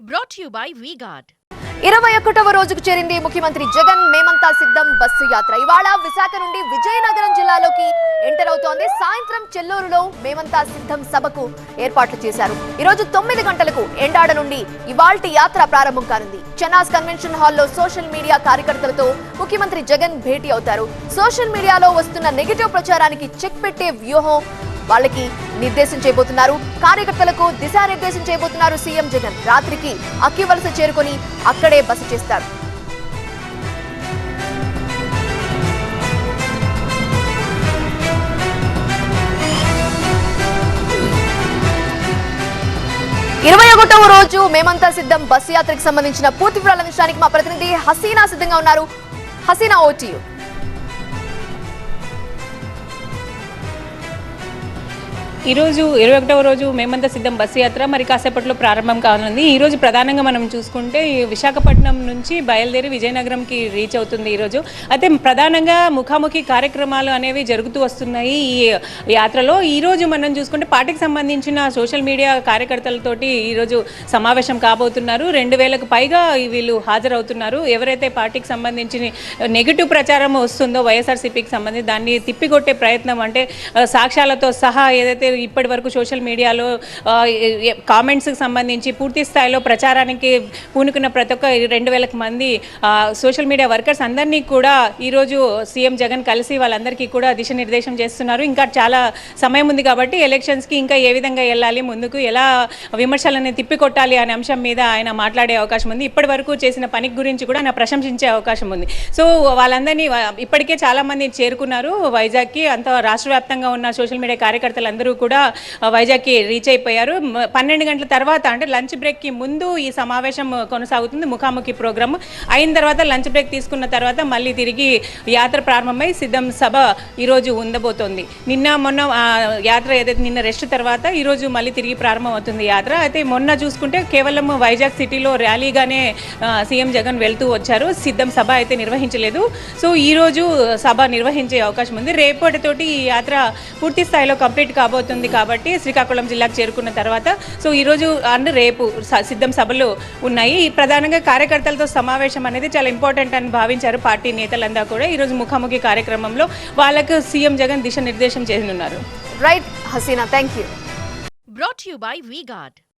Brought you by V-Guard ఇరవై ఒకటవ రోజుకు చేరింది ముఖ్యమంత్రి జగన్ మేమంతా సిద్ధం బస్సు యాత్ర. ఇవాళ విశాఖ నుండి విజయనగరం జిల్లాలోకి ఎంటర్ అవుతోంది. సాయంత్రం చెల్లూరులో మేమంతా సిద్ధం సభకు ఏర్పాట్లు చేశారు. ఈరోజు తొమ్మిది గంటలకు ఎండాడ నుండి ఇవాల్టి యాత్ర ప్రారంభం కానుంది. చెన్నాస్ కన్వెన్షన్ హాల్లో సోషల్ మీడియా కార్యకర్తలతో ముఖ్యమంత్రి జగన్ భేటీ అవుతారు. సోషల్ మీడియాలో వస్తున్న నెగిటివ్ ప్రచారానికి చెక్ పెట్టే వ్యూహం వాళ్ళకి నిర్దేశం చేయబోతున్నారు. కార్యకర్తలకు దిశానిర్దేశం చేయబోతున్నారు సీఎం జగన్. రాత్రికి అక్కివలస చేరుకొని అక్కడే బస చేస్తారు. ఇరవై ఒకటవ రోజు మేమంతా సిద్ధం. బస్సు యాత్రకు సంబంధించిన పూర్తి వివరాలు అందించడానికి మా ప్రతినిధి హసీనా సిద్ధంగా ఉన్నారు. హసీనా ఓటీయు ఈరోజు ఇరవై ఒకటవ రోజు మేమంతా సిద్ధం బస్సు యాత్ర మరి కాసేపట్లో ప్రారంభం కానుంది. ఈరోజు ప్రధానంగా మనం చూసుకుంటే ఈ విశాఖపట్నం నుంచి బయలుదేరి విజయనగరంకి రీచ్ అవుతుంది ఈరోజు. అయితే ప్రధానంగా ముఖాముఖి కార్యక్రమాలు అనేవి జరుగుతూ వస్తున్నాయి ఈ యాత్రలో. ఈరోజు మనం చూసుకుంటే పార్టీకి సంబంధించిన సోషల్ మీడియా కార్యకర్తలతోటి ఈరోజు సమావేశం కాబోతున్నారు. రెండు వేలకు పైగా వీళ్ళు హాజరవుతున్నారు. ఎవరైతే పార్టీకి సంబంధించి నెగిటివ్ ప్రచారం వస్తుందో వైఎస్ఆర్సీపీకి సంబంధించి దాన్ని తిప్పికొట్టే ప్రయత్నం అంటే సాక్ష్యాలతో సహా ఏదైతే ఇప్పటి వరకు సోషల్ మీడియాలో కామెంట్స్కి సంబంధించి పూర్తి స్థాయిలో ప్రచారానికి పూనుకున్న ప్రతి ఒక్క రెండు వేలకు మంది సోషల్ మీడియా వర్కర్స్ అందరినీ కూడా ఈరోజు సీఎం జగన్ కలిసి వాళ్ళందరికీ కూడా దిశనిర్దేశం చేస్తున్నారు. ఇంకా చాలా సమయం ఉంది కాబట్టి ఎలక్షన్స్కి ఇంకా ఏ విధంగా వెళ్ళాలి ముందుకు ఎలా విమర్శలని తిప్పికొట్టాలి అనే అంశం మీద ఆయన మాట్లాడే అవకాశం ఉంది. ఇప్పటి వరకు చేసిన పని గురించి కూడా ఆయన ప్రశంసించే అవకాశం ఉంది. సో వాళ్ళందరినీ ఇప్పటికే చాలా మంది చేరుకున్నారు. వైజాగ్కి అంత రాష్ట్ర వ్యాప్తంగా ఉన్న సోషల్ మీడియా కార్యకర్తలందరూ కూడా కూడా వైజాగ్కి రీచ్ అయిపోయారు. పన్నెండు గంటల తర్వాత అంటే లంచ్ బ్రేక్కి ముందు ఈ సమావేశం కొనసాగుతుంది ముఖాముఖి ప్రోగ్రామ్. అయిన తర్వాత లంచ్ బ్రేక్ తీసుకున్న తర్వాత మళ్ళీ తిరిగి యాత్ర ప్రారంభమై సిద్ధం సభ ఈరోజు ఉండబోతోంది. నిన్న మొన్న యాత్ర ఏదైతే నిన్న రెస్ట్ తర్వాత ఈరోజు మళ్ళీ తిరిగి ప్రారంభం అవుతుంది యాత్ర. అయితే మొన్న చూసుకుంటే కేవలం వైజాగ్ సిటీలో ర్యాలీగానే సీఎం జగన్ వెళ్తూ వచ్చారు. సిద్ధం సభ అయితే నిర్వహించలేదు. సో ఈ రోజు సభ నిర్వహించే అవకాశం ఉంది. రేపటితోటి ఈ యాత్ర పూర్తి స్థాయిలో కంప్లీట్ కాబోతుంది. కాబట్టి శ్రీకాకుళం జిల్లాకు చేరుకున్న తర్వాత సో ఈ రోజు అండ్ రేపు సిద్ధం సభలు ఉన్నాయి. ఈ ప్రధానంగా కార్యకర్తలతో సమావేశం అనేది చాలా ఇంపార్టెంట్ అని భావించారు పార్టీ నేతలంతా కూడా. ఈరోజు ముఖాముఖి కార్యక్రమంలో వాళ్ళకు సీఎం జగన్ దిశానిర్దేశం చేయనున్నారు. Right Haseena thank you to you by VGuard.